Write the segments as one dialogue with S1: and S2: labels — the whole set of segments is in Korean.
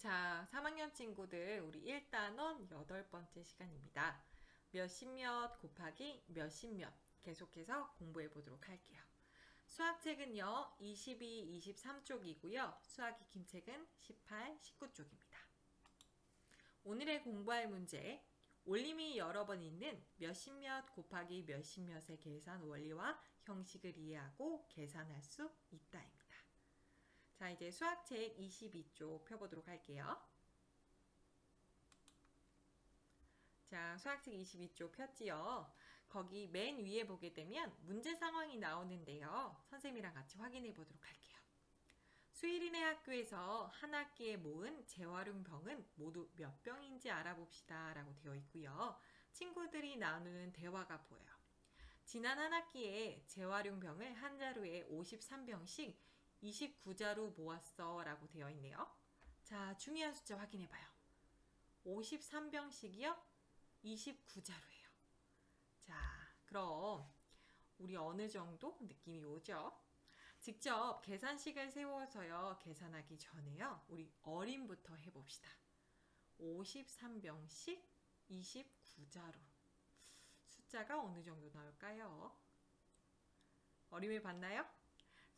S1: 자, 3학년 친구들, 우리 1단원 여덟 번째 시간입니다. 몇십 몇 곱하기 몇십 몇 계속해서 공부해 보도록 할게요. 수학책은요, 22, 23쪽이고요. 수학 익힘책은 18, 19쪽입니다. 오늘의 공부할 문제, 올림이 여러 번 있는 몇십 몇 곱하기 몇십 몇의 계산 원리와 형식을 이해하고 계산할 수 있다입니다. 자, 이제 수학책 22쪽 펴보도록 할게요. 자, 수학책 22쪽 폈지요. 거기 맨 위에 보게 되면 문제 상황이 나오는데요. 선생님이랑 같이 확인해 보도록 할게요. 수일이네 학교에서 한 학기에 모은 재활용병은 모두 몇 병인지 알아봅시다 라고 되어 있고요. 친구들이 나누는 대화가 보여요. 지난 한 학기에 재활용병을 한 자루에 53병씩 29자루 모았어 라고 되어 있네요. 자, 중요한 숫자 확인해 봐요. 53병씩이요? 29자루예요. 자, 그럼 우리 어느 정도 느낌이 오죠? 직접 계산식을 세워서요, 계산하기 전에요, 우리 어림부터 해 봅시다. 53병씩 29자루. 숫자가 어느 정도 나올까요? 어림을 봤나요?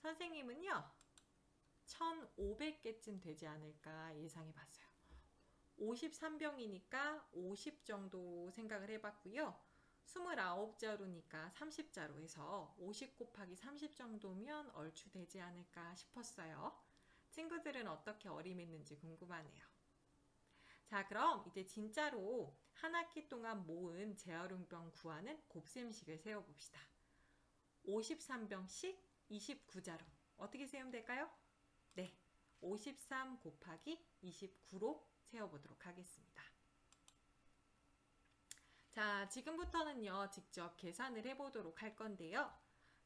S1: 선생님은요, 1500개쯤 되지 않을까 예상해 봤어요. 53병이니까 50 정도 생각을 해 봤고요. 29자루니까 30자루 해서 50 곱하기 30 정도면 얼추 되지 않을까 싶었어요. 친구들은 어떻게 어림했는지 궁금하네요. 자, 그럼 이제 진짜로 한 학기 동안 모은 재활용병 구하는 곱셈식을 세워봅시다. 53병씩 29자루. 어떻게 세우면 될까요? 네. 53 곱하기 29로 세워보도록 하겠습니다. 자, 지금부터는요, 직접 계산을 해보도록 할 건데요.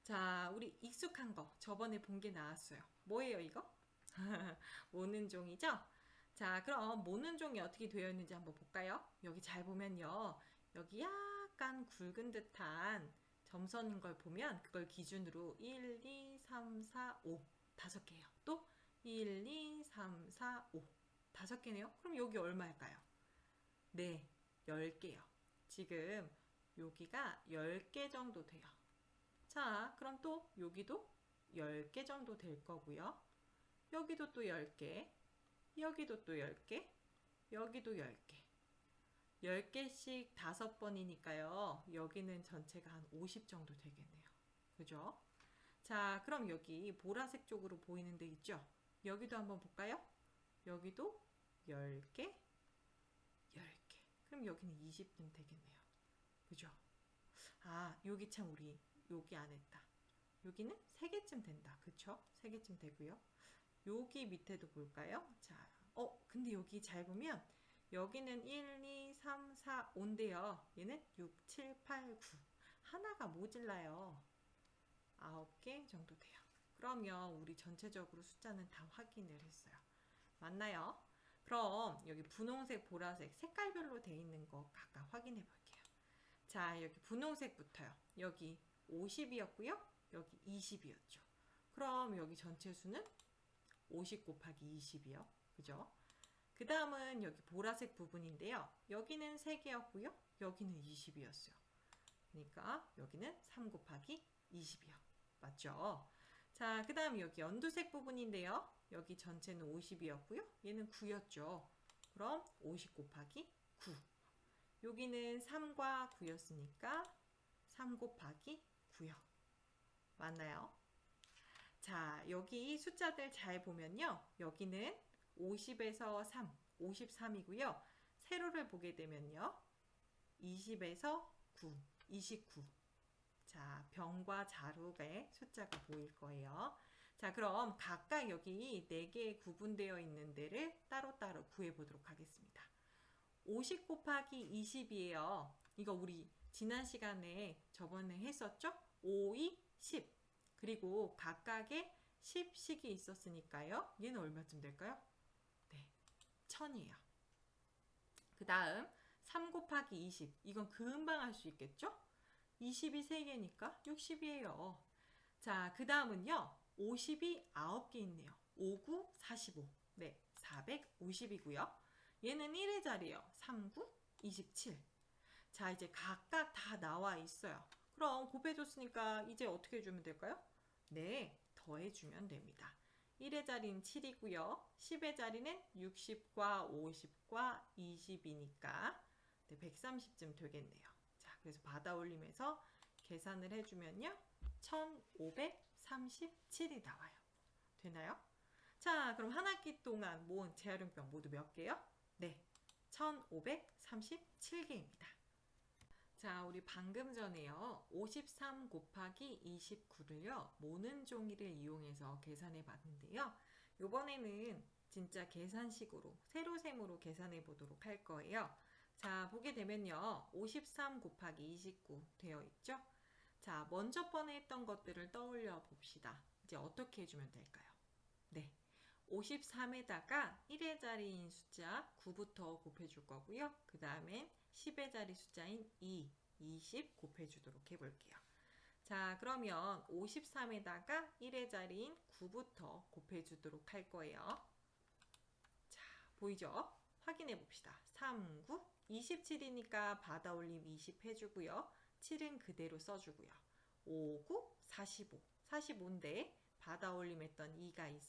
S1: 자, 우리 익숙한 거, 저번에 본 게 나왔어요. 뭐예요, 이거? 모는 종이죠? 자, 그럼 모는 종이 어떻게 되어 있는지 한번 볼까요? 여기 잘 보면요. 여기 약간 굵은 듯한 점선인 걸 보면 그걸 기준으로 1, 2, 3, 4, 5 다섯 개예요. 또 1, 2, 3, 4, 5 다섯 개네요. 그럼 여기 얼마일까요? 네, 10개요. 지금 여기가 10개 정도 돼요. 자, 그럼 또 여기도 10개 정도 될 거고요. 여기도 또 10개, 여기도 또 10개, 여기도 10개. 10개씩 5번이니까요. 여기는 전체가 한 50 정도 되겠네요. 그죠? 자, 그럼 여기 보라색 쪽으로 보이는 데 있죠? 여기도 한번 볼까요? 여기도 10개, 10개. 그럼 여기는 20쯤 되겠네요. 그죠? 아, 여기 참 우리 여기 안 했다. 여기는 3개쯤 된다. 그쵸? 3개쯤 되고요. 여기 밑에도 볼까요? 자, 어, 근데 여기 잘 보면 여기는 1, 2, 3, 4, 5인데요. 얘는 6, 7, 8, 9. 하나가 모질라요. 9개 정도 돼요. 그러면 우리 전체적으로 숫자는 다 확인을 했어요. 맞나요? 그럼 여기 분홍색, 보라색 색깔별로 돼 있는 거 각각 확인해 볼게요. 자, 여기 분홍색부터요. 여기 50이었고요. 여기 20이었죠. 그럼 여기 전체 수는 50 곱하기 20이요. 그죠? 그 다음은 여기 보라색 부분인데요. 여기는 3개였고요. 여기는 20이었어요. 그러니까 여기는 3 곱하기 20이요. 맞죠? 자, 그 다음 여기 연두색 부분인데요. 여기 전체는 50이었고요. 얘는 9였죠. 그럼 50 곱하기 9. 여기는 3과 9였으니까 3 곱하기 9요. 맞나요? 자, 여기 숫자들 잘 보면요. 여기는 50에서 3, 53이고요. 세로를 보게 되면요. 20에서 9, 29. 자, 병과 자루의 숫자가 보일 거예요. 자, 그럼 각각 여기 4개 구분되어 있는 데를 따로따로 구해 보도록 하겠습니다. 50 곱하기 20이에요. 이거 우리 지난 시간에 저번에 했었죠? 5, 2, 10. 그리고 각각의 10씩이 있었으니까요. 얘는 얼마쯤 될까요? 네, 1000이에요. 그 다음 3 곱하기 20. 이건 금방 할 수 있겠죠? 20이 3개니까 60이에요. 자, 그 다음은요. 50이 9개 있네요. 5, 9, 45. 네, 450이고요. 얘는 1의 자리예요. 39, 27. 자, 이제 각각 다 나와 있어요. 그럼 곱해줬으니까 이제 어떻게 해주면 될까요? 네, 더해주면 됩니다. 1의 자리는 7이고요. 10의 자리는 60과 50과 20이니까 네, 130쯤 되겠네요. 자, 그래서 받아 올림해서 계산을 해주면요. 1537이 나와요. 되나요? 자, 그럼 한 학기 동안 모은 재활용병 모두 몇 개요? 네, 1537개입니다. 자, 우리 방금 전에요. 53 곱하기 29를요. 모는 종이를 이용해서 계산해 봤는데요. 요번에는 진짜 계산식으로 세로셈으로 계산해 보도록 할 거예요. 자, 보게 되면요. 53 곱하기 29 되어 있죠? 자, 먼저 번에 했던 것들을 떠올려 봅시다. 이제 어떻게 해주면 될까요? 네. 53에다가 1의 자리인 숫자 9부터 곱해줄 거고요. 그 다음에 10의 자리 숫자인 2, 20 곱해주도록 해볼게요. 자, 그러면 53에다가 1의 자리인 9부터 곱해주도록 할 거예요. 자, 보이죠? 확인해 봅시다. 3, 9, 27이니까 받아 올림 20 해주고요. 7은 그대로 써주고요. 5, 9, 45. 45인데 받아 올림 했던 2가 있,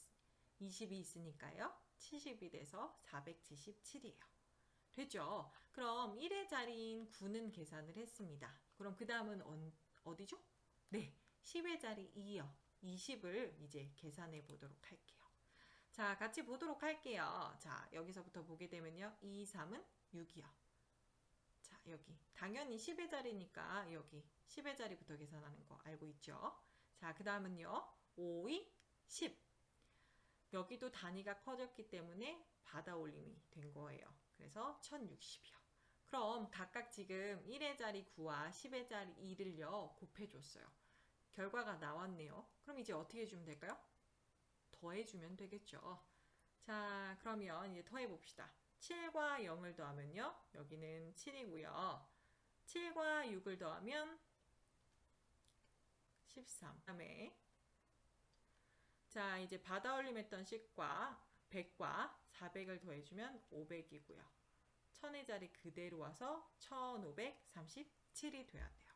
S1: 20이 있으니까요. 70이 돼서 477이에요. 됐죠? 그럼 1의 자리인 9는 계산을 했습니다. 그럼 그 다음은 어디죠? 네, 10의 자리 2요. 20을 이제 계산해 보도록 할게요. 자, 같이 보도록 할게요. 자, 여기서부터 보게 되면요. 2, 3은 6이요. 자, 여기. 당연히 10의 자리니까 여기 10의 자리부터 계산하는 거 알고 있죠? 자, 그 다음은요. 5, 2, 10. 여기도 단위가 커졌기 때문에 받아 올림이 된 거예요. 그래서 1060이요. 그럼 각각 지금 1의 자리 9와 10의 자리 2를요 곱해줬어요. 결과가 나왔네요. 그럼 이제 어떻게 해주면 될까요? 더해주면 되겠죠. 자, 그러면 이제 더해봅시다. 7과 0을 더하면요. 여기는 7이고요. 7과 6을 더하면 13. 다음에 자, 이제 받아 올림했던 10과 100과 400을 더해주면 500이고요. 1000의 자리 그대로 와서 1537이 돼야 돼요.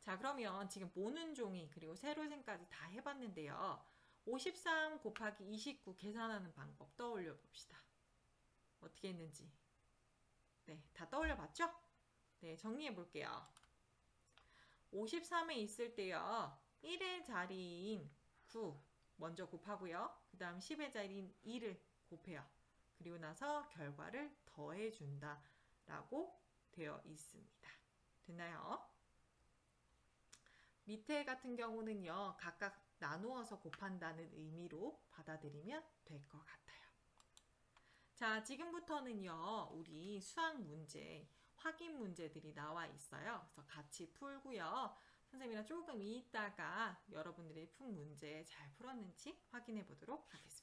S1: 자, 그러면 지금 모는 종이 그리고 세로셈까지 다 해봤는데요. 53 곱하기 29 계산하는 방법 떠올려 봅시다. 어떻게 했는지. 네, 다 떠올려 봤죠? 네, 정리해 볼게요. 53에 있을 때요. 1의 자리인 9 먼저 곱하고요. 그 다음 10의 자리인 2를 곱해요. 그리고 나서 결과를 더해준다 라고 되어 있습니다. 됐나요? 밑에 같은 경우는요. 각각 나누어서 곱한다는 의미로 받아들이면 될 것 같아요. 자, 지금부터는요. 우리 수학 문제, 확인 문제들이 나와 있어요. 그래서 같이 풀고요. 선생님이랑 조금 이따가 여러분들이 푼 문제 잘 풀었는지 확인해 보도록 하겠습니다.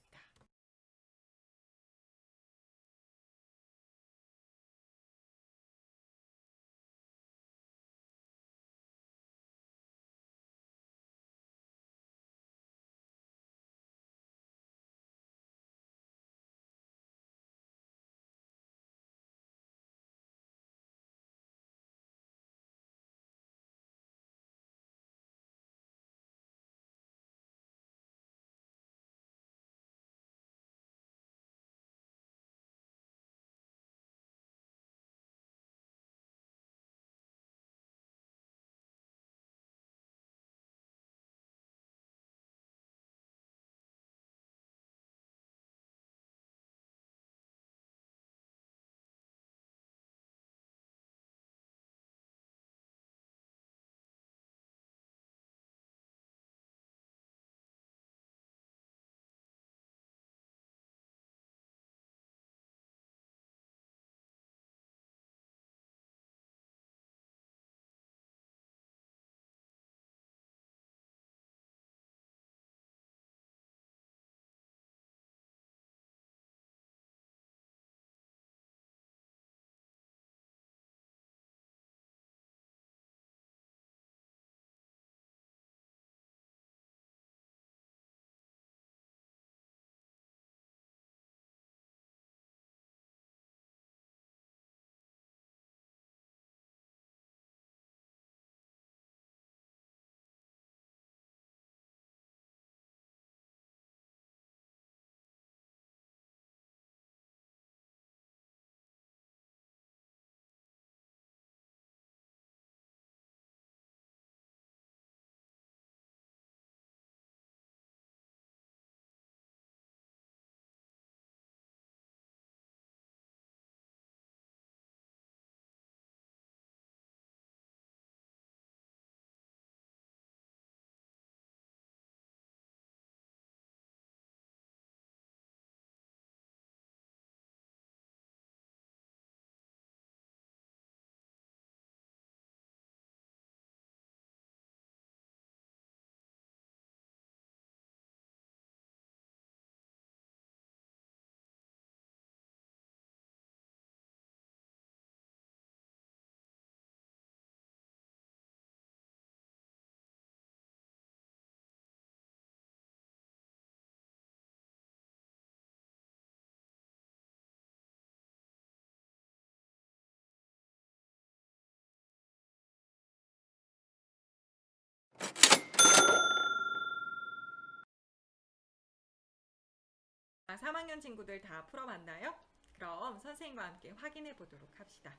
S1: 3학년 친구들 다 풀어봤나요? 그럼 선생님과 함께 확인해 보도록 합시다.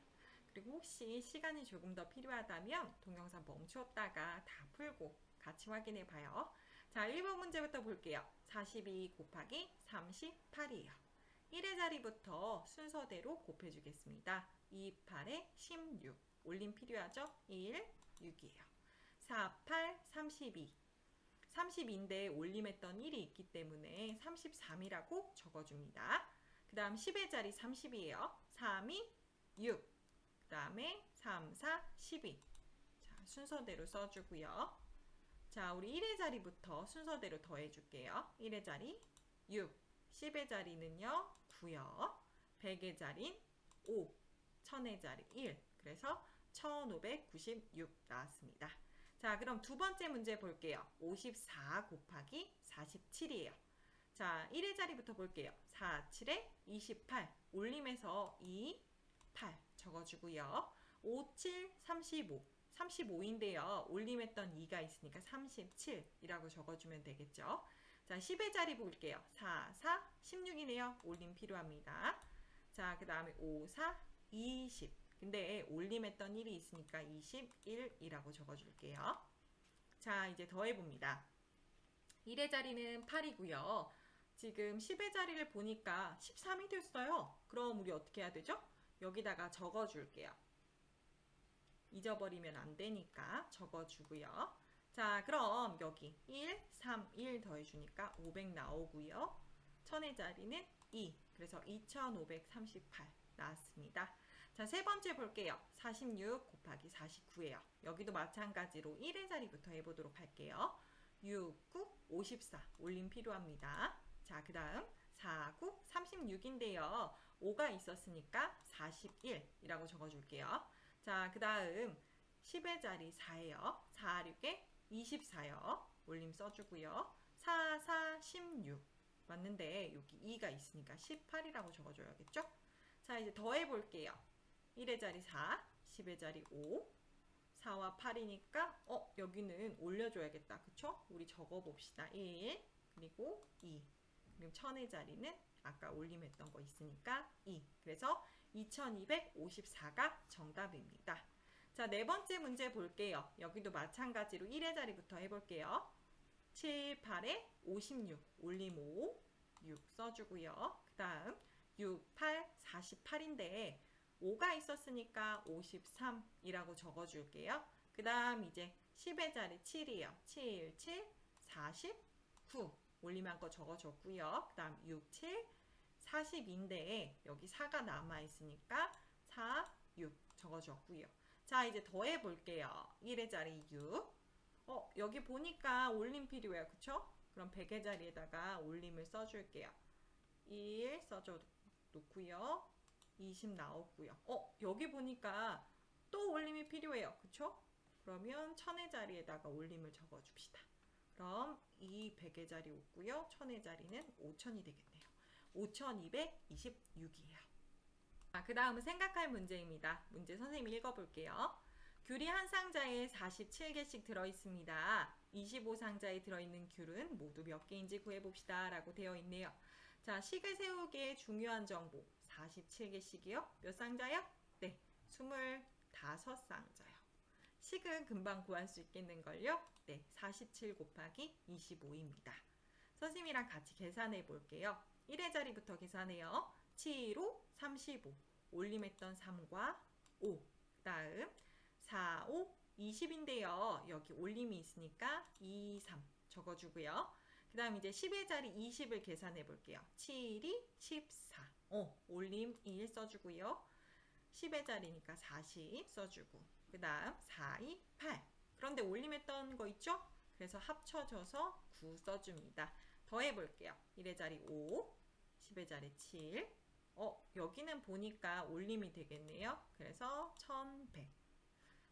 S1: 그리고 혹시 시간이 조금 더 필요하다면 동영상 멈추었다가 다 풀고 같이 확인해 봐요. 자, 1번 문제부터 볼게요. 42 곱하기 38이에요. 1의 자리부터 순서대로 곱해주겠습니다. 2, 8에 16. 올림 필요하죠? 1, 6이에요. 4, 8, 32. 32인데 올림했던 1이 있기 때문에 33이라고 적어줍니다. 그 다음 10의 자리 30이에요. 3, 2, 6. 그 다음에 3, 4, 12. 자, 순서대로 써주고요. 자, 우리 1의 자리부터 순서대로 더해줄게요. 1의 자리 6. 10의 자리는요, 9요. 100의 자리는 5. 1000의 자리 1. 그래서 1596 나왔습니다. 자, 그럼 두 번째 문제 볼게요. 54 곱하기 47이에요. 자, 1의 자리부터 볼게요. 4, 7에 28. 올림에서 2, 8 적어주고요. 5, 7, 35. 35인데요. 올림했던 2가 있으니까 37이라고 적어주면 되겠죠. 자, 10의 자리 볼게요. 4, 4, 16이네요. 올림 필요합니다. 자, 그 다음에 5, 4, 20. 근데 올림했던 1이 있으니까 21이라고 적어줄게요. 자, 이제 더해봅니다. 1의 자리는 8이고요. 지금 10의 자리를 보니까 13이 됐어요. 그럼 우리 어떻게 해야 되죠? 여기다가 적어줄게요. 잊어버리면 안 되니까 적어주고요. 자, 그럼 여기 1, 3, 1 더해주니까 500 나오고요. 1000의 자리는 2, 그래서 2538 나왔습니다. 자, 세 번째 볼게요. 46 곱하기 49예요. 여기도 마찬가지로 1의 자리부터 해보도록 할게요. 6, 9, 54 올림 필요합니다. 자, 그 다음 4, 9, 36인데요. 5가 있었으니까 41이라고 적어줄게요. 자, 그 다음 10의 자리 4예요. 4, 6에 24요. 올림 써주고요. 4, 4, 16 맞는데 여기 2가 있으니까 18이라고 적어줘야겠죠? 자, 이제 더해볼게요. 1의 자리 4, 10의 자리 5, 4와 8이니까 어 여기는 올려줘야겠다. 그쵸? 우리 적어봅시다. 1 그리고 2 그리고 1000의 자리는 아까 올림했던 거 있으니까 2 그래서 2254가 정답입니다. 자, 네 번째 문제 볼게요. 여기도 마찬가지로 1의 자리부터 해볼게요. 7, 8에 56, 올림 5, 6 써주고요. 그 다음 6, 8, 48인데 5가 있었으니까 53이라고 적어줄게요. 그 다음 이제 10의 자리 7이에요. 7, 7, 49 올림한 거 적어줬고요. 그 다음 6, 7, 40인데 여기 4가 남아있으니까 4, 6 적어줬고요. 자 이제 더해 볼게요. 1의 자리 6. 어 여기 보니까 올림 필요해요. 그쵸? 그럼 100의 자리에다가 올림을 써줄게요. 1 써줘 놓고요. 20 나왔고요. 어 여기 보니까 또 올림이 필요해요. 그쵸? 그러면 1000의 자리에다가 올림을 적어줍시다. 그럼 이 100의 자리 없고요. 1000의 자리는 5000이 되겠네요. 5226이에요. 아, 그 다음은 생각할 문제입니다. 문제 선생님이 읽어볼게요. 귤이 한 상자에 47개씩 들어있습니다. 25상자에 들어있는 귤은 모두 몇 개인지 구해봅시다. 라고 되어 있네요. 자, 식을 세우기에 중요한 정보. 47개씩이요? 몇 상자요? 네, 25상자요. 식은 금방 구할 수 있겠는걸요? 네, 47 곱하기 25입니다. 선생님이랑 같이 계산해 볼게요. 1의 자리부터 계산해요. 7, 5, 35. 올림했던 3과 5. 다음 4, 5, 20인데요. 여기 올림이 있으니까 2, 3 적어주고요. 그 다음 이제 10의 자리 20을 계산해 볼게요. 7이 14. 어, 올림 1 써주고요. 10의 자리니까 40 써주고. 그 다음 4, 2, 8. 그런데 올림했던 거 있죠? 그래서 합쳐져서 9 써줍니다. 더해 볼게요. 1의 자리 5, 10의 자리 7. 어, 여기는 보니까 올림이 되겠네요. 그래서 1100.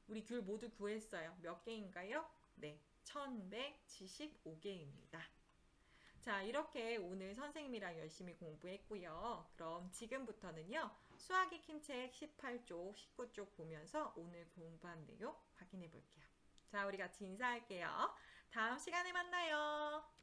S1: 우리 귤 모두 구했어요. 몇 개인가요? 네, 1175개입니다. 자, 이렇게 오늘 선생님이랑 열심히 공부했고요. 그럼 지금부터는요. 수학 익힘책 18쪽, 19쪽 보면서 오늘 공부한 내용 확인해 볼게요. 자, 우리 같이 인사할게요. 다음 시간에 만나요.